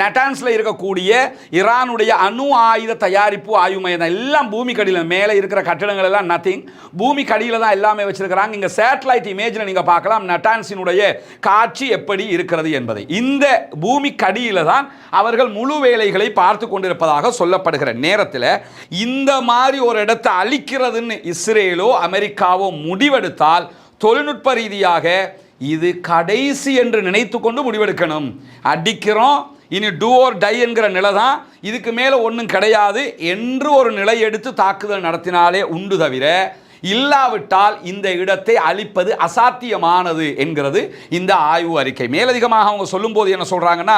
நட்டான்ஸில் இருக்கக்கூடிய ஈரானுடைய அணு ஆயுத தயாரிப்பு ஆய்வு மையம் தான் எல்லாம் பூமி கடியில் மேலே இருக்கிற கட்டிடங்கள் எல்லாம் நத்திங் பூமி கடியில் தான் எல்லாமே வச்சிருக்கிறாங்க. இங்கே சேட்டலைட் இமேஜில் நீங்கள் பார்க்கலாம் நட்டான்ஸினுடைய காட்சி எப்படி இருக்கிறது என்பதை. இந்த பூமி கடியில் தான் அவர்கள் முழு வேலைகளை பார்த்து கொண்டிருப்பதாக சொல்லப்படுகிற நேரத்தில் இந்த மாதிரி ஒரு இடத்தை அழிக்கிறதுன்னு இஸ்ரேலோ அமெரிக்காவோ முடிவெடுத்தால் தொழில்நுட்ப ரீதியாக இது கடைசி என்று நினைத்து கொண்டு முடிவெடுக்கணும். அடிக்கிறோம் இனி டூ ஓர் டை என்கிற நிலை தான் இதுக்கு மேலே ஒன்றும் கிடையாது என்று ஒரு நிலை எடுத்து தாக்குதல் நடத்தினாலே உண்டு தவிர இல்லாவிட்டால் இந்த இடத்தை அழிப்பது அசாத்தியமானது என்கிறது இந்த ஆய்வு அறிக்கை. மேலதிகமாக அவங்க சொல்லும்போது என்ன சொல்கிறாங்கன்னா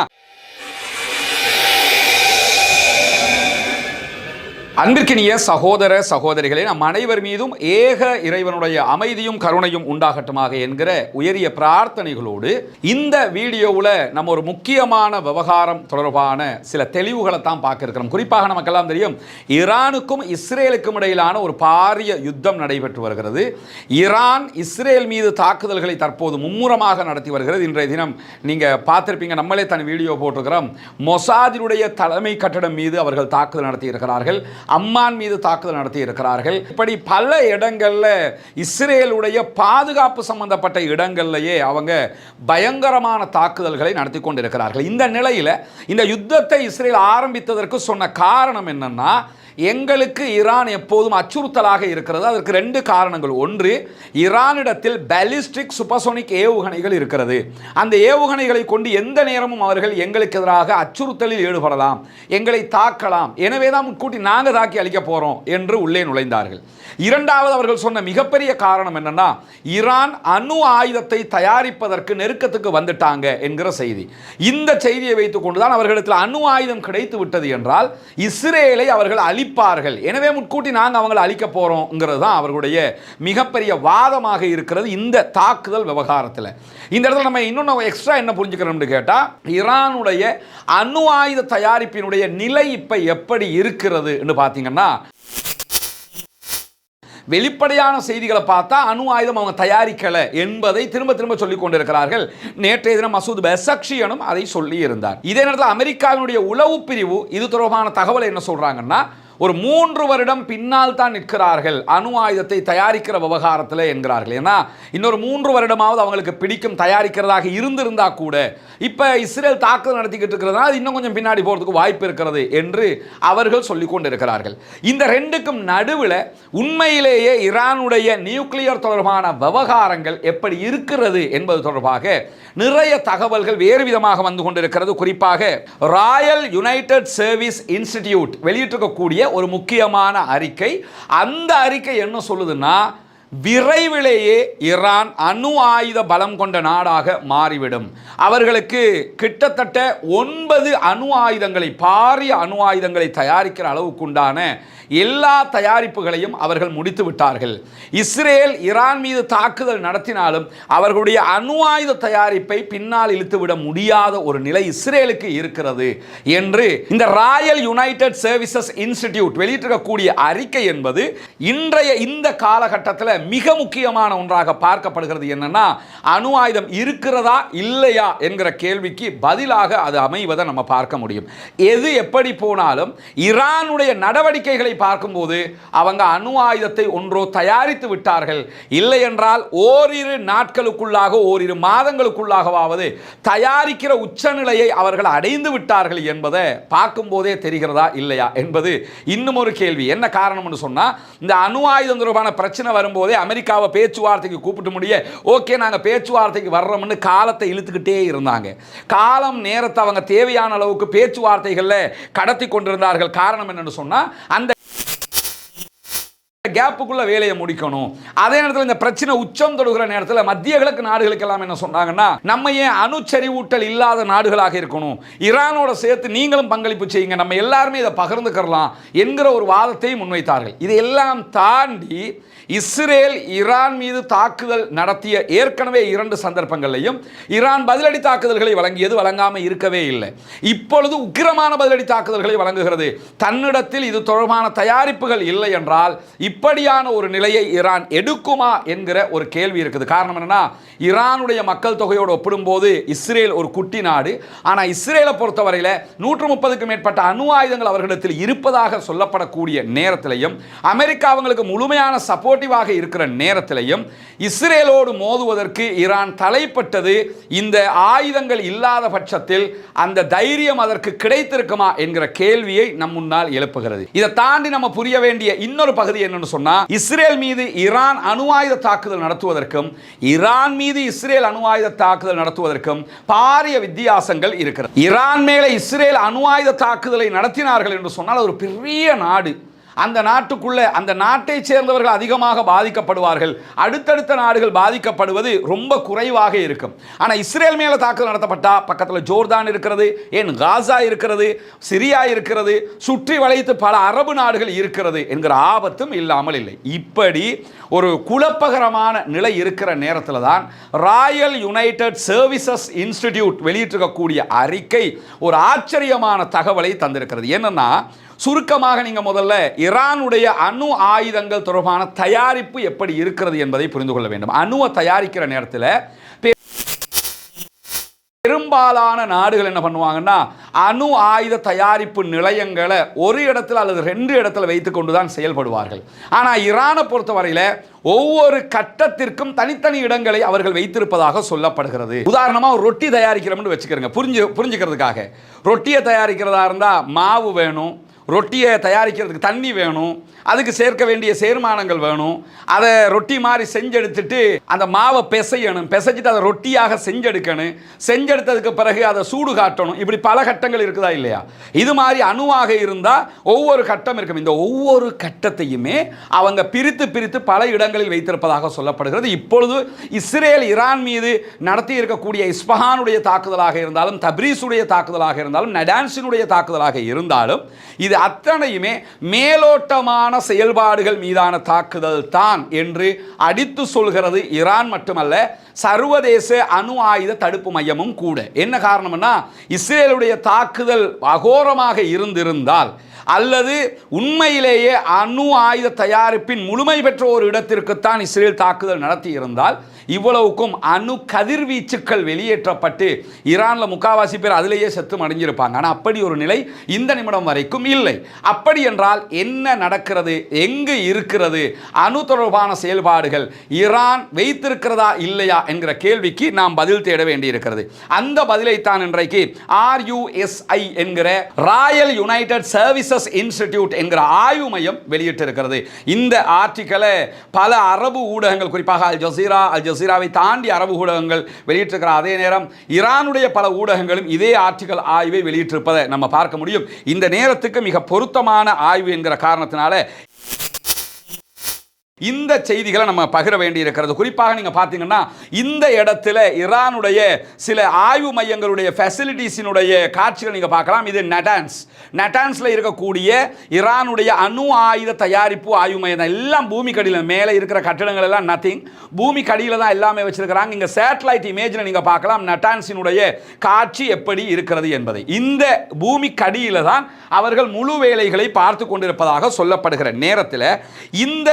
அன்பிற்கினிய சகோதர சகோதரிகளே நம் அனைவர் மீதும் ஏக இறைவனுடைய அமைதியும் கருணையும் உண்டாகட்டுமாக என்கிற உயரிய பிரார்த்தனைகளோடு இந்த வீடியோவில் நம்ம ஒரு முக்கியமான விவகாரம் தொடர்பான சில தெளிவுகளை தான் பார்க்க இருக்கிறோம் குறிப்பாக நமக்கெல்லாம் தெரியும் ஈரானுக்கும் இஸ்ரேலுக்கும் இடையிலான ஒரு பாரிய யுத்தம் நடைபெற்று வருகிறது. ஈரான் இஸ்ரேல் மீது தாக்குதல்களை தற்போது மும்முரமாக நடத்தி வருகிறது. இன்றைய தினம் நீங்கள் பார்த்துருப்பீங்க நம்மளே தன் வீடியோ போட்டிருக்கிறோம். மொசாதினுடைய தலைமை கட்டடம் மீது அவர்கள் தாக்குதல் நடத்தி இருக்கிறார்கள் அம்மான் மீது தாக்குதல் நடத்தி இருக்கிறார்கள். இப்படி பல இடங்களில் இஸ்ரேலுடைய பாதுகாப்பு சம்பந்தப்பட்ட இடங்கள்லேயே அவங்க பயங்கரமான தாக்குதல்களை நடத்தி கொண்டிருக்கிறார்கள். இந்த நிலையில் இந்த யுத்தத்தை இஸ்ரேல் ஆரம்பித்ததற்கு சொன்ன காரணம் என்னன்னா எங்களுக்கு ஈரான் எப்போதும் அச்சுறுத்தலாக இருக்கிறது. அதற்கு ரெண்டு காரணங்கள். ஒன்று ஈரானிடத்தில் பாலிஸ்டிக் சூப்பர்சோனிக் ஏவுகணைகள் இருக்கிறது. அந்த ஏவுகணைகளை கொண்டு எந்த நேரமும் அவர்கள் எங்களுக்கு எதிராக அச்சுறுத்தலில் ஈடுபடலாம் எங்களை தாக்கலாம். எனவே தான் முன்கூட்டி நாங்கள் தாக்கி அழிக்க போகிறோம் என்று உள்ளே நுழைந்தார்கள். இரண்டாவது அவர்கள் சொன்ன மிகப்பெரிய காரணம் என்னன்னா ஈரான் அணு ஆயுதத்தை தயாரிப்பதற்கு நெருக்கத்துக்கு வந்துட்டாங்க என்கிற செய்தி. இந்த செய்தியை வைத்துக் கொண்டுதான் அவர்களிடத்தில் அணு ஆயுதம் கிடைத்து விட்டது என்றால் இஸ்ரேலை அவர்கள் அழிப்பார்கள். எனவே முன்கூட்டி நாங்கள் அவங்களை அழிக்க போகிறோங்கிறது தான் அவர்களுடைய மிகப்பெரிய வாதமாக இருக்கிறது இந்த தாக்குதல் விவகாரத்தில். இந்த இடத்துல நம்ம இன்னொன்று எக்ஸ்ட்ரா என்ன புரிஞ்சுக்கிறோம்னு கேட்டால் ஈரானுடைய அணு ஆயுத தயாரிப்பினுடைய நிலை இப்போ எப்படி இருக்கிறதுன்னு பார்த்தீங்கன்னா வெளிப்படையான செய்திகளை பார்த்தா அணு ஆயுதம் அவங்க தயாரிக்கலை என்பதை திரும்ப திரும்ப சொல்லிக் கொண்டிருக்கிறார்கள். நேற்றைய தினம் மசூத் பெசக்ஷியனும் அதை சொல்லி இருந்தார் இதே நேரத்தில் அமெரிக்காவினுடைய உளவு பிரிவு இது தொடர்பான தகவலை என்ன சொல்றாங்கன்னா ஒரு மூன்று வருடம் பின்னால் தான் நிற்கிறார்கள். அணு ஆயுதத்தை தயாரிக்கிற விவகாரத்தில் என்கிறார்கள். ஏன்னா இன்னொரு மூன்று வருடமாவது அவங்களுக்கு பிடிக்கும் தயாரிக்கிறதாக இருந்திருந்தா கூட இப்போ இஸ்ரேல் தாக்குதல் நடத்திக்கிட்டு இருக்கிறதுனால அது இன்னும் கொஞ்சம் பின்னாடி போகிறதுக்கு வாய்ப்பு இருக்கிறது என்று அவர்கள் சொல்லிக்கொண்டு கொண்டிருக்கிறார்கள். இந்த ரெண்டுக்கும் நடுவில் உண்மையிலேயே ஈரானுடைய நியூக்ளியர் தொடர்பான விவகாரங்கள் எப்படி இருக்கிறது என்பது தொடர்பாக நிறைய தகவல்கள் வேறு விதமாக வந்து கொண்டிருக்கிறது. குறிப்பாக ராயல் யுனைடெட் சர்வீஸ் இன்ஸ்டிடியூட் வெளியிட்டிருக்கக்கூடிய ஒரு முக்கியமான அறிக்கை. அந்த அறிக்கை என்ன சொல்லுதுன்னா விரைவிலேயே ஈரான் அணு ஆயுத பலம் கொண்ட நாடாக மாறிவிடும். அவர்களுக்கு கிட்டத்தட்ட ஒன்பது அணு ஆயுதங்களை பாரிய அணு ஆயுதங்களை தயாரிக்கிற அளவுக்குண்டான எல்லா தயாரிப்புகளையும் அவர்கள் முடித்து விட்டார்கள். இஸ்ரேல் ஈரான் மீது தாக்குதல் நடத்தினாலும் அவர்களுடைய அணு ஆயுத தயாரிப்பை பின்னால் இழுத்துவிட முடியாத ஒரு நிலை இஸ்ரேலுக்கு இருக்கிறது என்று இந்த ராயல் யுனைடெட் சர்வீசஸ் இன்ஸ்டிடியூட் வெளியிட்டிருக்கக்கூடிய அறிக்கை என்பது இன்றைய இந்த காலகட்டத்தில் மிக முக்கியமான ஒன்றாக பார்க்கப்படுகிறது என்னன்னா அணு ஆயுதம் இருக்கிறதா இல்லையா என்கிற கேள்விக்கு பதிலாக அது அமைவதை நம்ம பார்க்க முடியும். எது எப்படி போனாலும் ஈரானுடைய நடவடிக்கைகளை பார்க்கும்போது அவங்க அணு ஆயுதத்தை ஒன்றோ தயாரித்து விட்டார்கள். இல்லை என்றால் ஓரிரு நாட்களுக்குள்ளாக ஓரிரு மாதங்களுக்குள்ளாகவாவது தயாரிக்கிற உச்சநிலையை அவர்கள் அடைந்து விட்டார்கள் என்பதை பார்க்கும்போதே தெரிகிறதா இல்லையா என்பது இன்னும் ஒரு கேள்வி. என்ன காரணம்னு சொன்னால் இந்த அணு ஆயுதம் தொடர்பான பிரச்சனை வரும்போது அமெரிக்காவை பேச்சுவார்த்தைக்கு கூப்பிட்டு முடிய ஓகே நாங்கள் பேச்சுவார்த்தைக்கு வர்றோம்னு காலத்தை இழுத்துக்கிட்டே இருந்தாங்க. காலம் நேரத்தை அவங்க தேவையான அளவுக்கு பேச்சுவார்த்தைகளில் கடத்தி கொண்டிருந்தார்கள். காரணம் என்னென்னு சொன்னால் அந்த கேப்புக்குள்ள வேலையை முடிக்கணும். அதே நேரத்தில் இந்த பிரச்சனை உச்சம் தொடுகிற நேரத்தில் மத்திய கிழக்கு நாடுகளுக்கு எல்லாம் என்ன சொன்னாங்கன்னா நம்ம ஏன் அணுச்சரிவூட்டல் இல்லாத நாடுகளாக இருக்கணும்? ஈரானோட சேர்த்து நீங்களும் பங்களிப்பு செய்யுங்க. நம்ம எல்லாருமே இதை பகிர்ந்துக்கிறலாம் என்கிற ஒரு வாதத்தை முன்வைத்தார்கள். இதையெல்லாம் தாண்டி இஸ்ரேல் ஈரான் மீது தாக்குதல் நடத்திய ஏற்கனவே இரண்டு சந்தர்ப்பங்களையும் ஈரான் பதிலடி தாக்குதல்களை வழங்கியது வழங்காமல் இருக்கவே இல்லை. இப்பொழுது உக்கிரமான பதிலடி தாக்குதல்களை வழங்குகிறது. தன்னிடத்தில் இது தொடர்பான தயாரிப்புகள் இல்லை என்றால் இப்படியான ஒரு நிலையை ஈரான் எடுக்குமா என்கிற ஒரு கேள்வி இருக்குது. காரணம் என்னன்னா ஈரானுடைய மக்கள் தொகையோடு ஒப்பிடும்போது இஸ்ரேல் ஒரு குட்டி நாடு. ஆனால் இஸ்ரேலை பொறுத்தவரையில் நூற்று முப்பதுக்கும் மேற்பட்ட அணு ஆயுதங்கள் அவர்களிடத்தில் இருப்பதாக சொல்லப்படக்கூடிய நேரத்திலையும் அமெரிக்கா அவங்களுக்கு முழுமையான சப்போர்ட்டிவாக இருக்கிற நேரத்திலையும் இஸ்ரேலோடு மோதுவதற்கு ஈரான் தலைப்பட்டது இந்த ஆயுதங்கள் இல்லாத பட்சத்தில் அந்த தைரியம் அதற்கு கிடைத்திருக்குமா என்கிற கேள்வியை நம் முன்னால் எழுப்புகிறது. இதை தாண்டி நம்ம புரிய வேண்டிய இன்னொரு பகுதி என்னன்னு சொன்னா இஸ்ரேல் மீது ஈரான் அணு ஆயுத தாக்குதல் நடத்துவதற்கும் ஈரான் மீது இஸ்ரேல் அணு ஆயுத தாக்குதல் நடத்துவதற்கும் பாரிய வித்தியாசங்கள் இருக்கிறது. ஈரான் மேலே இஸ்ரேல் அணு ஆயுத தாக்குதலை நடத்தினார்கள் என்று சொன்னால் ஒரு பெரிய நாடு. அந்த நாட்டுக்குள்ளே அந்த நாட்டை சேர்ந்தவர்கள் அதிகமாக பாதிக்கப்படுவார்கள். அடுத்தடுத்த நாடுகள் பாதிக்கப்படுவது ரொம்ப குறைவாக இருக்கும். ஆனால் இஸ்ரேல் மேலே தாக்குதல் நடத்தப்பட்டால் பக்கத்தில் ஜோர்தான் இருக்கிறது ஏன் காசா இருக்கிறது சிரியா இருக்கிறது சுற்றி வளைத்து பல அரபு நாடுகள் இருக்கிறது என்கிற ஆபத்தும் இல்லாமல் இல்லை. இப்படி ஒரு குழப்பகரமான நிலை இருக்கிற நேரத்தில் தான் ராயல் யுனைடெட் சர்வீசஸ் இன்ஸ்டிடியூட் வெளியிட்டிருக்கக்கூடிய அறிக்கை ஒரு ஆச்சரியமான தகவலை தந்திருக்கிறது. என்னென்னா சுருக்கமாக நீங்கள் முதல்ல ஈரானுடைய அணு ஆயுதங்கள் தொடர்பான தயாரிப்பு எப்படி இருக்கிறது என்பதை புரிந்து கொள்ள வேண்டும். அணுவை தயாரிக்கிற நேரத்தில் பெரும்பாலான நாடுகள் என்ன பண்ணுவாங்கன்னா அணு ஆயுத தயாரிப்பு நிலையங்களை ஒரு இடத்துல அல்லது ரெண்டு இடத்துல வைத்து கொண்டு தான் செயல்படுவார்கள். ஆனால் ஈரானை பொறுத்தவரையில் ஒவ்வொரு கட்டத்திற்கும் தனித்தனி இடங்களை அவர்கள் வைத்திருப்பதாக சொல்லப்படுகிறது. உதாரணமாக ரொட்டி தயாரிக்கிறோம்னு வச்சுக்கிறோங்க புரிஞ்சு புரிஞ்சுக்கிறதுக்காக. ரொட்டியை தயாரிக்கிறதா இருந்தால் மாவு வேணும் ரொட்டியை தயாரிக்கிறதுக்கு தண்ணி வேணும் அதுக்கு சேர்க்க வேண்டிய சேர்மானங்கள் வேணும். அதை ரொட்டி மாதிரி செஞ்செடுத்துட்டு அந்த மாவை பிசையணும். பிசைச்சிட்டு அதை ரொட்டியாக செஞ்செடுக்கணும். செஞ்செடுத்ததுக்கு பிறகு அதை சூடு காட்டணும். இப்படி பல கட்டங்கள் இருக்குதா இல்லையா? இது மாதிரி அணுவாக இருந்தால் ஒவ்வொரு கட்டம் இருக்கும். இந்த ஒவ்வொரு கட்டத்தையுமே அவங்க பிரித்து பிரித்து பல இடங்களில் வைத்திருப்பதாக சொல்லப்படுகிறது. இப்பொழுது இஸ்ரேல் ஈரான் மீது நடத்தி இருக்கக்கூடிய இஸ்பஹானுடைய தாக்குதலாக இருந்தாலும் தப்ரீஸுடைய தாக்குதலாக இருந்தாலும் நடான்ஸினுடைய தாக்குதலாக இருந்தாலும் இது அத்தனையுமே மேலோட்டமான செயல்பாடுகள் மீதான தாக்குதல் தான் என்று அடித்து சொல்கிறது ஈரான் மட்டுமல்ல சர்வதேச அணு ஆயுத தடுப்பு மையமும் கூட. என்ன காரணம்னா இஸ்ரேலுடைய தாக்குதல் அகோரமாக இருந்திருந்தால் அல்லது உண்மையிலேயே அணு ஆயுத தயாரிப்பின் முழுமை பெற்ற ஒரு இடத்திற்குத்தான் இஸ்ரேல் தாக்குதல் நடத்தி இருந்தால் இவ்வளவுக்கும் அணு கதிர்வீச்சுக்கள் வெளியேற்றப்பட்டு ஈரானில் முக்காவாசி பேர் அதிலேயே செத்து மடிஞ்சிருப்பாங்க. ஆனால் அப்படி ஒரு நிலை இந்த நிமிடம் வரைக்கும் இல்லை. அப்படி என்றால் என்ன நடக்கிறது? எங்கு இருக்கிறது? அணு தொடர்பான செயல்பாடுகள் ஈரான் வைத்திருக்கிறதா இல்லையா என்கிற கேள்விக்கு நாம் பதில் தேட வேண்டியிருக்கிறது. அந்த பதிலைத்தான் இன்றைக்கு ஆர்யூஎஸ்ஐ என்கிற ராயல் யுனைடெட் சர்வீசஸ் இன்ஸ்டிடியூட் என்கிற ஆய்வு மையம் வெளியிட்டிருக்கிறது. இந்த ஆர்டிக்கலை பல அரபு ஊடகங்கள் குறிப்பாக அல் ஜசீரா அல் ஜசீராவை தாண்டி அரபு ஊடகங்கள் வெளியிட்டிருக்கிற அதே நேரம் ஈரானுடைய பல ஊடகங்களும் இதே ஆர்டிக்கல் ஆய்வை வெளியிட்டிருப்பதை நம்ம பார்க்க முடியும். இந்த நேரத்துக்கு மிக பொருத்தமான ஆய்வு என்கிற காரணத்தினால இந்த செய்திகளை நம்ம பகிர வேண்டி இருக்கிறது குறிப்பாக நீங்கள் பார்த்தீங்கன்னா இந்த இடத்துல ஈரானுடைய சில ஆய்வு மையங்களுடைய ஃபெசிலிட்டிஸினுடைய காட்சிகள் நீங்கள் பார்க்கலாம். இது நட்டான்ஸ் நட்டான்ஸில் இருக்கக்கூடிய ஈரானுடைய அணு ஆயுத தயாரிப்பு ஆய்வு மையம் தான். எல்லாம் பூமி கடியில் மேலே இருக்கிற கட்டிடங்கள் எல்லாம் நத்திங் பூமி கடியில் தான் எல்லாமே வச்சுருக்கிறாங்க. இங்கே சேட்டலைட் இமேஜில் நீங்கள் பார்க்கலாம் நெட்டான்ஸினுடைய காட்சி எப்படி இருக்கிறது என்பதை. இந்த பூமி கடியில் தான் அவர்கள் முழு வேலைகளை பார்த்து கொண்டிருப்பதாக சொல்லப்படுகிற நேரத்தில் இந்த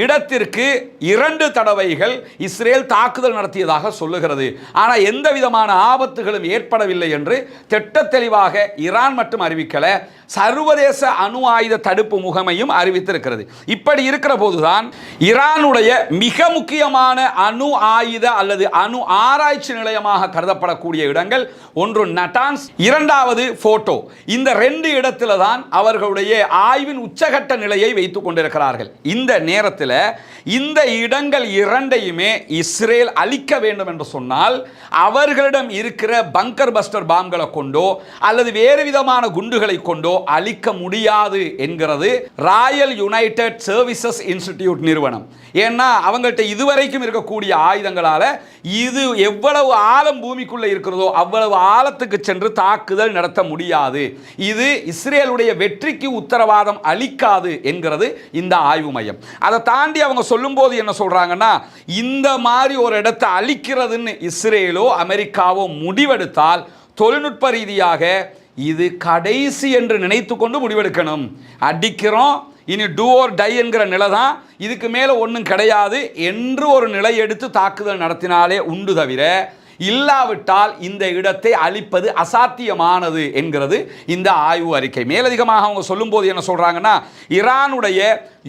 இடத்திற்கு இரண்டு தடவைகள் இஸ்ரேல் தாக்குதல் நடத்தியதாக சொல்லுகிறது. ஆனால் எந்த விதமான ஆபத்துகளும் ஏற்படவில்லை என்று திட்ட தெளிவாக ஈரான் மட்டும் அறிவிக்கலை சர்வதேச அணு ஆயுத தடுப்பு முகமையும் அறிவித்திருக்கிறது. இப்படி இருக்கிற போதுதான் ஈரானுடைய மிக முக்கியமான அணு ஆயுத அல்லது அணு ஆராய்ச்சி நிலையமாக கருதப்படக்கூடிய இடங்கள் ஒன்று நட்டான்ஸ் இரண்டாவது போட்டோ இந்த ரெண்டு இடத்துல தான் அவர்களுடைய ஆய்வின் உச்சகட்ட நிலையை வைத்துக் கொண்டிருக்கிறார்கள். இந்த நேரம் நேரத்தில் இந்த இடங்கள் இரண்டையுமே இஸ்ரேல் அழிக்க வேண்டும் என்று சொன்னால் அவர்களிடம் இருக்கிற பங்கர் பஸ்டர் பாம்களை கொண்டோ அல்லது வேறு விதமான குண்டுகளை கொண்டோ அழிக்க முடியாது என்கிறது ராயல் யுனைடெட் சர்வீசஸ் இன்ஸ்டிடியூட் நிறுவனம். ஏன்னா அவங்கள்ட்ட இதுவரைக்கும் இருக்கக்கூடிய ஆயுதங்களால் இது எவ்வளவு ஆழம் பூமிக்குள்ளே இருக்கிறதோ அவ்வளவு ஆழத்துக்கு சென்று தாக்குதல் நடத்த முடியாது. இது இஸ்ரேலுடைய வெற்றிக்கு உத்தரவாதம் அளிக்காது என்கிறது இந்த ஆய்வு மையம். அதை தாண்டி அவங்க சொல்லும்போது என்ன சொல்கிறாங்கன்னா இந்த மாதிரி ஒரு இடத்தை அழிக்கிறதுன்னு இஸ்ரேலோ அமெரிக்காவோ முடிவெடுத்தால் தொழில்நுட்ப ரீதியாக இது கடைசி என்று நினைத்து கொண்டு முடிவெடுக்கணும். அடிக்கிறோம் இனி டூ ஆர் டை என்கிற நிலை தான் இதுக்கு மேலே ஒன்றும் கிடையாது. என்று ஒரு நிலை எடுத்து தாக்குதல் நடத்தினாலே உண்டு தவிர இல்லாவிட்டால் இந்த இடத்தை அழிப்பது அசாத்தியமானது என்கிறது இந்த ஆய்வு அறிக்கை. மேலதிகமாக அவங்க சொல்லும்போது என்ன சொல்கிறாங்கன்னா ஈரானுடைய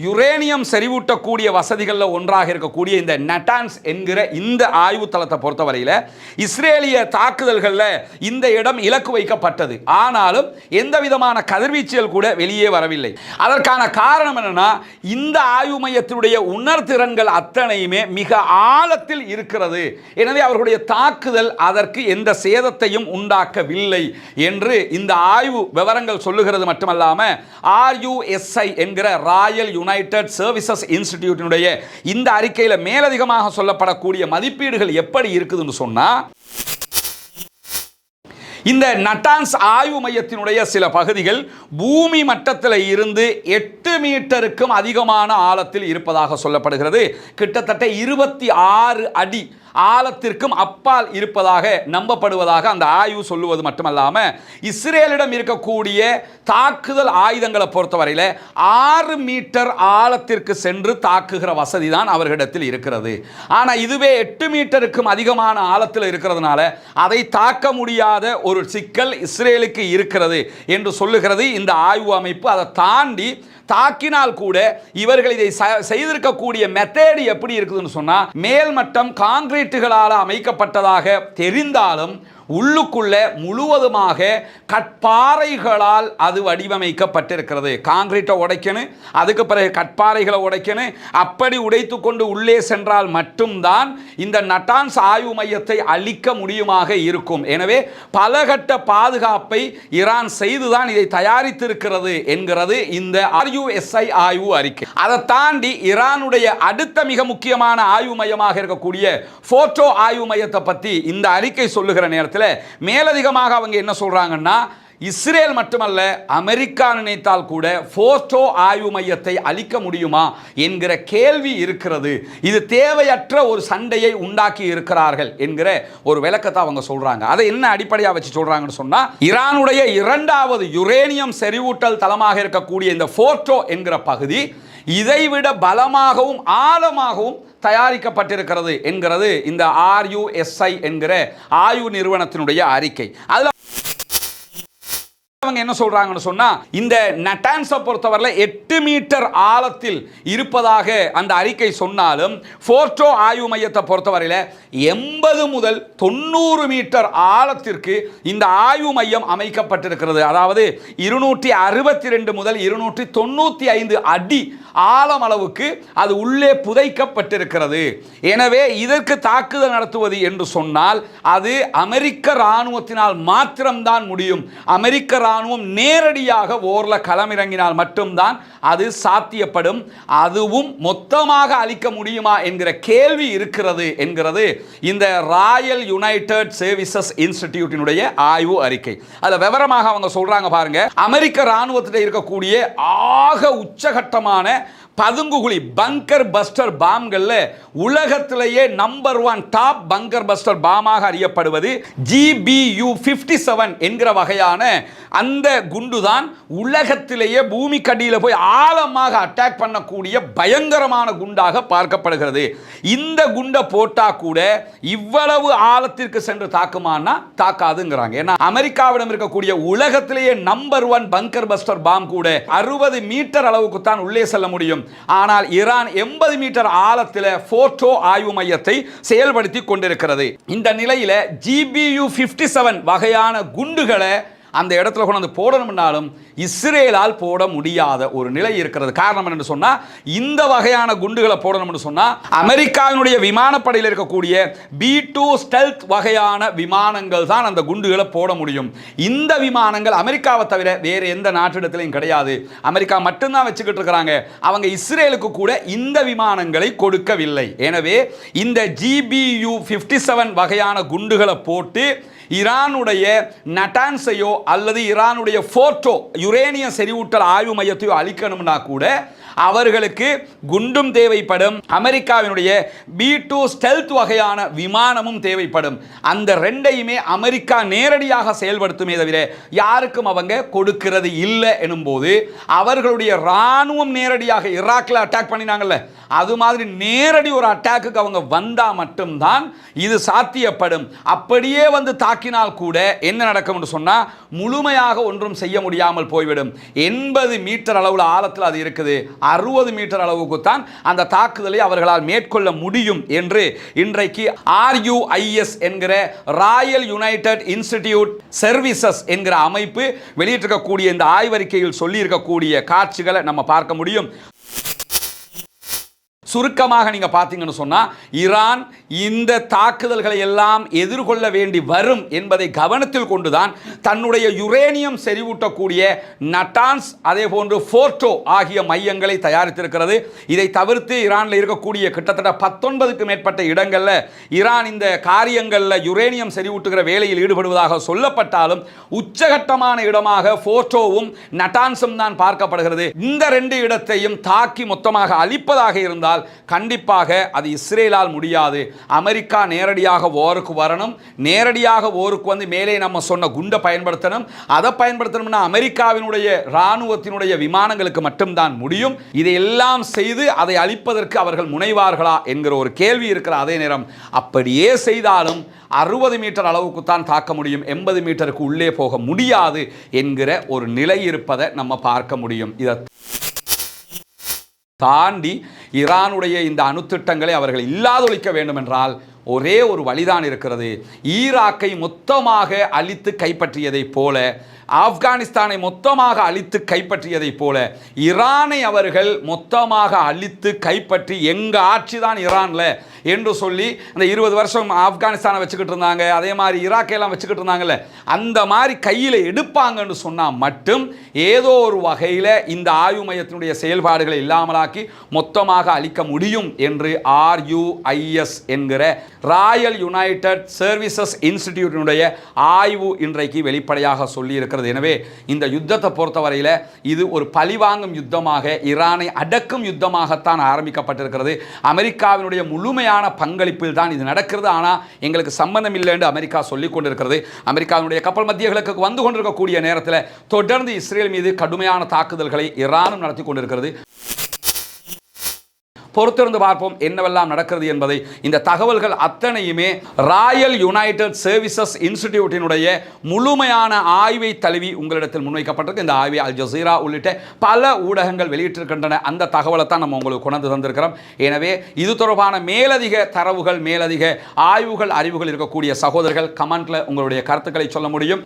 யுரேனியம் செறிவூட்டக்கூடிய வசதிகளில் ஒன்றாக இருக்கக்கூடிய இந்த நட்டான்ஸ் என்கிற இந்த ஆய்வு தளத்தை பொறுத்தவரையில் இஸ்ரேலிய தாக்குதல்களில் இந்த இடம் இலக்கு வைக்கப்பட்டது. ஆனாலும் எந்த விதமான கதிர்வீச்சுகள் கூட வெளியே வரவில்லை. அதற்கான காரணம் என்னன்னா இந்த ஆய்வு மையத்தினுடைய உணர்திறன்கள் அத்தனையுமே மிக ஆழத்தில் இருக்கிறது. எனவே அவர்களுடைய தாக்குதல் அதற்கு எந்த சேதத்தையும் உண்டாக்கவில்லை என்று இந்த ஆய்வு விவரங்கள் சொல்லுகிறது மட்டுமல்லாமல் ஆர்யூஎஸ்ஐ என்கிற ராயல் யுனைடெட் சர்வீசஸ் இன்ஸ்டிடியூட்டினுடைய இந்த அறிக்கையில் மேலதிகமாக சொல்லப்படக்கூடிய மதிப்பீடுகள் எப்படி இருக்குதுன்னு சொன்னால் இந்த நட்டான்ஸ் ஆய்வு மையத்தினுடைய சில பகுதிகள் பூமி மட்டத்தில் இருந்து எட்டு மீட்டருக்கும் அதிகமான ஆழத்தில் இருப்பதாக சொல்லப்படுகிறது. கிட்டத்தட்ட இருபத்தி ஆறு அடி ஆழத்திற்கும் அப்பால் இருப்பதாக நம்பப்படுவதாக அந்த ஆய்வு சொல்லுவது மட்டுமல்லாம இஸ்ரேலிடம் இருக்கக்கூடிய தாக்குதல் ஆயுதங்களை பொறுத்தவரையில் ஆறு மீட்டர் ஆழத்திற்கு சென்று தாக்குகிற வசதி தான் அவர்களிடத்தில் இருக்கிறது. ஆனால் இதுவே எட்டு மீட்டருக்கும் அதிகமான ஆழத்தில் இருக்கிறதுனால அதை தாக்க முடியாத ஒரு சிக்கல் இஸ்ரேலுக்கு இருக்கிறது என்று சொல்லுகிறது இந்த ஆய்வு அமைப்பு. அதை தாண்டி தாக்கினால் கூட இவர்கள் இதை செய்திருக்கக்கூடிய மெத்தேடு எப்படி இருக்குதுன்னு சொன்னா மேல்மட்டம் காங்கிரீட்டுகளால் அமைக்கப்பட்டதாக தெரிந்தாலும் உள்ளுக்குள்ள முழுவதுமாக கற்பாறைகளால் அது வடிவமைக்கப்பட்டிருக்கிறது. காங்கிரீட்டை உடைக்கணும் அதுக்கு பிறகு கற்பாறைகளை உடைக்கணும் அப்படி உடைத்து கொண்டு உள்ளே சென்றால் மட்டும்தான் இந்த நட்டான்ஸ் ஆய்வு மையத்தை அழிக்க முடியுமாக இருக்கும். எனவே பலகட்ட பாதுகாப்பை ஈரான் செய்துதான் இதை தயாரித்திருக்கிறது என்கிறது இந்த ஆர்யூஎஸ்ஐ ஆய்வு அறிக்கை. அதை தாண்டி ஈரானுடைய அடுத்த மிக முக்கியமான ஆய்வு மையமாக இருக்கக்கூடிய போட்டோ ஆய்வு மையத்தை பற்றி இந்த அறிக்கை சொல்லுகிற நேரத்தில் மேலதிகமாக அவங்க என்ன சொல்றாங்கன்னா இஸ்ரேல் மட்டுமல்ல அமெரிக்கா நினைத்தால் கூட போட்டோ ஆய்வு மையத்தை அழிக்க முடியுமா என்கிற கேள்வி இருக்கிறது. இது தேவையற்ற ஒரு சண்டையை உண்டாக்கி இருக்கிறார்கள் என்கிற ஒரு விளக்கத்தை அவங்க சொல்கிறாங்க அதை என்ன அடிப்படையாக வச்சு சொல்கிறாங்கன்னு சொன்னால் ஈரானுடைய இரண்டாவது யுரேனியம் செறிவூட்டல் தளமாக இருக்கக்கூடிய இந்த போட்டோ என்கிற பகுதி இதைவிட பலமாகவும் ஆழமாகவும் தயாரிக்கப்பட்டிருக்கிறது என்கிறது இந்த ஆர்யூஎஸ்ஐ என்கிற ஆய்வு நிறுவனத்தினுடைய அறிக்கை. அதில் அவங்க என்ன சொல்றாங்கன்னு சொன்னா இந்த நட்டான்ஸை பொறுத்தவரையில் எட்டு மீட்டர் ஆழத்தில் இருப்பதாக அந்த அறிக்கை சொன்னாலும் போர்ட்டோ ஆய்வு மையத்தை பொறுத்தவரையில் எண்பது முதல் தொண்ணூறு மீட்டர் ஆழத்திற்கு இந்த ஆய்வு மையம் அமைக்கப்பட்டிருக்கிறது. அதாவது இருநூற்றி அறுபத்தி ரெண்டு முதல் இருநூற்றி தொண்ணூற்றி ஐந்து அடி ஆழம் அளவுக்கு அது உள்ளே புதைக்கப்பட்டிருக்கிறது. எனவே இதற்கு தாக்குதல் நடத்துவது என்று சொன்னால் அது அமெரிக்க இராணுவத்தினால் மாத்திரம்தான் முடியும். அமெரிக்க இராணுவ இராணுவம் நேரடியாக ஓரில் களமிறங்கினால் மட்டும்தான் அது சாத்தியப்படும். அதுவும் மொத்தமாக அளிக்க முடியுமா என்கிற கேள்வி இருக்கிறது என்கிறது இந்த ராயல் யுனைடெட் சர்வீசஸ் இன்ஸ்டிடியூட்டினுடைய ஆய்வு அறிக்கை. அதில் விவரமாக அவங்க சொல்கிறாங்க பாருங்க. அமெரிக்க இராணுவத்தில் இருக்கக்கூடிய ஆக உச்சகட்டமான பதுங்குகுழி பங்கர் பஸ்டர் பாம்களில் உலகத்திலேயே number one top bunker buster PMK அறியப்படுவது ஜிபியு ஃபிஃப்டி செவன் என்கிற வகையான அந்த குண்டுதான் உலகத்திலேயே பூமிக்கடியில் போய் ஆழமாக அட்டாக் பண்ணக்கூடிய பயங்கரமான குண்டாக பார்க்கப்படுகிறது. இந்த குண்டை போட்டால் கூட இவ்வளவு ஆழத்திற்கு சென்று தாக்குமானா? தாக்காதுங்கிறாங்க. ஏன்னா அமெரிக்காவிடம் இருக்கக்கூடிய உலகத்திலேயே number one bunker buster bomb கூட அறுபது மீட்டர் அளவுக்கு தான் உள்ளே செல்ல முடியும். ஆனால் ஈரான் எண்பது மீட்டர் ஆழத்தில் போட்டோ ஆய்வு மையத்தை செயல்படுத்தி கொண்டிருக்கிறது. இந்த நிலையில் ஜிபியு ஃபிஃப்டி செவன் வகையான குண்டுகளை அந்த இடத்துல கொண்டு வந்து போடணும்னாலும் இஸ்ரேலால் போட முடியாத ஒரு நிலை இருக்கிறது. காரணம் என்னன்னு சொன்னால் இந்த வகையான குண்டுகளை போடணும்னு சொன்னால் அமெரிக்காவினுடைய விமானப்படையில் இருக்கக்கூடிய பி டூ ஸ்டெல்த் வகையான விமானங்கள் தான் அந்த குண்டுகளை போட முடியும். இந்த விமானங்கள் அமெரிக்காவை தவிர வேறு எந்த நாட்டிடத்திலையும் கிடையாது. அமெரிக்கா மட்டும்தான் வச்சுக்கிட்டு இருக்கிறாங்க. அவங்க இஸ்ரேலுக்கு கூட இந்த விமானங்களை கொடுக்கவில்லை. எனவே இந்த ஜிபியு ஃபிஃப்டி செவன் வகையான குண்டுகளை போட்டு ஈரானுடைய நட்டான்ஸையோ அல்லது ஈரானுடைய ஃபோர்ட்டோ யுரேனியம் செறிவூட்டல் ஆய்வு மையத்தையோ அழிக்கணும்னா கூட அவர்களுக்கு குண்டும் தேவைப்படும். அமெரிக்காவினுடைய பி டூ ஸ்டெல்த் வகையான விமானமும் தேவைப்படும். அந்த ரெண்டையுமே அமெரிக்கா நேரடியாக செயல்படுத்துமே தவிர யாருக்கும் அவங்க கொடுக்கிறது இல்லை எனும்போது அவர்களுடைய இராணுவம் நேரடியாக ஈராக்கில் அட்டாக் பண்ணினாங்கல்ல அது மாதிரி நேரடி ஒரு அட்டாக்குக்கு அவங்க வந்தால் மட்டும்தான் இது சாத்தியப்படும். அப்படியே வந்து தாக்கினால் கூட என்ன நடக்கும் என்று சொன்னால் முழுமையாக ஒன்றும் செய்ய முடியாமல் போய்விடும். எண்பது மீட்டர் அளவில் ஆழத்தில் அது இருக்குது. அறுபது மீட்டர் அளவுக்கு தான் அந்த தாக்குதலை அவர்களால் மேற்கொள்ள முடியும் என்று இன்றைக்கு ஆர்யூஐஎஸ் என்கிற ராயல் யுனைடெட் இன்ஸ்டிடியூட் சர்வீசஸ் என்கிற அமைப்பு வெளியிட்டிருக்கக்கூடிய இந்த ஆய்வறிக்கையில் சொல்லியிருக்கக்கூடிய காட்சிகளை நம்ம பார்க்க முடியும். சுருக்கமாக நீங்கள் பார்த்தீங்கன்னு சொன்னால் ஈரான் இந்த தாக்குதல்களை எல்லாம் எதிர்கொள்ள வேண்டி வரும் என்பதை கவனத்தில் கொண்டுதான் தன்னுடைய யுரேனியம் செறிவூட்டக்கூடிய நட்டான்ஸ் அதே போன்று ஃபோர்டோ ஆகிய மையங்களை தயாரித்திருக்கிறது. இதை தவிர்த்து ஈரானில் இருக்கக்கூடிய கிட்டத்தட்ட பத்தொன்பதுக்கு மேற்பட்ட இடங்களில் ஈரான் இந்த காரியங்களில் யுரேனியம் செறிவூட்டுகிற வேலையில் ஈடுபடுவதாக சொல்லப்பட்டாலும் உச்சகட்டமான இடமாக ஃபோர்டோவும் நட்டான்ஸும் தான் பார்க்கப்படுகிறது. இந்த ரெண்டு இடத்தையும் தாக்கி மொத்தமாக அழிப்பதாக இருந்தால் கண்டிப்பாக அது இஸ்ரேலால் முடியாது. அமெரிக்கா நேரடியாக ஓருக்கு வரணும். நேரடியாக ஓருக்கு வந்து மேலே நம்ம சொன்ன குண்டை பயன்படுத்தணும். அதை பயன்படுத்தணும்னா அமெரிக்காவினுடைய இராணுவத்தினுடைய விமானங்களுக்கு மட்டும்தான் முடியும். இதையெல்லாம் செய்து அதை அழிப்பதற்கு அவர்கள் முனைவார்களா என்கிற ஒரு கேள்வி இருக்கிற அதே நேரம். அப்படியே செய்தாலும் அறுபது மீட்டர் அளவுக்கு தான் தாக்க முடியும். எண்பது மீட்டருக்கு உள்ளே போக முடியாது என்கிற ஒரு நிலை இருப்பதை நம்ம பார்க்க முடியும். இதை தாண்டி ஈரானுடைய இந்த அணுத்திட்டங்களை அவர்கள் இல்லாதொழிக்க வேண்டும் என்றால் ஒரே ஒரு வழிதான் இருக்கிறது. ஈராக்கை மொத்தமாக அழித்து கைப்பற்றியதைப் போல ஆப்கானிஸ்தானை மொத்தமாக அழித்து கைப்பற்றியதைப் போல ஈரானை அவர்கள் மொத்தமாக அழித்து கைப்பற்றி எங்கள் ஆட்சி தான் ஈரானில் என்று சொல்லி அந்த இருபது வருஷம் ஆப்கானிஸ்தானை வச்சுக்கிட்டு இருந்தாங்க. அதே மாதிரி ஈராக்கையெல்லாம் வச்சுக்கிட்டு இருந்தாங்கல்ல. அந்த மாதிரி கையில் எடுப்பாங்கன்னு சொன்னால் மட்டும் ஏதோ ஒரு வகையில் இந்த ஆய்வு மையத்தினுடைய செயல்பாடுகளை இல்லாமலாக்கி மொத்தமாக அழிக்க முடியும் என்று ஆர்யூஐஎஸ் என்கிற ராயல் யுனைடெட் சர்வீசஸ் இன்ஸ்டிடியூட்டினுடைய ஆய்வு இன்றைக்கு வெளிப்படையாக சொல்லியிருக்கிறது. இருக்கிறது எனவே இந்த யுத்தத்தை பொறுத்தவரையில் இது ஒரு பழிவாங்கும் யுத்தமாக ஈரானை அடக்கும் யுத்தமாகத்தான் ஆரம்பிக்கப்பட்டிருக்கிறது. அமெரிக்காவினுடைய முழுமையான பங்களிப்பில் தான் இது நடக்கிறது. ஆனால் எங்களுக்கு சம்பந்தம் இல்லை என்று அமெரிக்கா சொல்லிக் கொண்டிருக்கிறது. அமெரிக்காவினுடைய கப்பல் மத்திய கிழக்கு வந்து கொண்டிருக்கக்கூடிய நேரத்தில் தொடர்ந்து இஸ்ரேல் மீது கடுமையான தாக்குதல்களை ஈரானும் நடத்தி கொண்டிருக்கிறது. பொறுத்திருந்து பார்ப்போம் என்னவெல்லாம் நடக்கிறது என்பதை. இந்த தகவல்கள் அத்தனையுமே ராயல் யுனைடெட் சர்வீசஸ் இன்ஸ்டிடியூட்டினுடைய முழுமையான ஆய்வை தழுவி உங்களிடத்தில் முன்வைக்கப்பட்டிருக்கு. இந்த ஆய்வை அல் ஜசீரா உள்ளிட்ட பல ஊடகங்கள் வெளியிட்டிருக்கின்றன. அந்த தகவலை தான் நம்ம உங்களுக்கு கொண்டு தந்திருக்கிறோம். எனவே இது தொடர்பான மேலதிக தரவுகள் மேலதிக ஆய்வுகள் அறிவுகள் இருக்கக்கூடிய சகோதரர்கள் கமெண்ட்ல உங்களுடைய கருத்துக்களை சொல்ல முடியும்.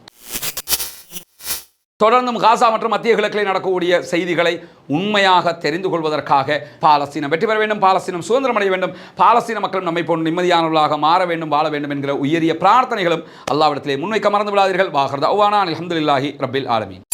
தொடர்ந்தும் காசா மற்றும் மத்திய கிழக்கில் நடக்கக்கூடிய செய்திகளை உண்மையாக தெரிந்து கொள்வதற்காக பாலஸ்தீனம் வெற்றி பெற வேண்டும் பாலஸ்தீனம் சுதந்திரம் அடைய வேண்டும் பாலஸ்தீன மக்களும் நம்மை போன்று நிம்மதியானவர்களாக மாற வேண்டும் வாழ வேண்டும் என்கிற உயரிய பிரார்த்தனைகளும் அல்லாவிடத்திலே முன்வைக்க மறந்து விடாதீர்கள். வாகர்தா அல்ஹம்துலில்லாஹி ரபில் ஆலமீன்.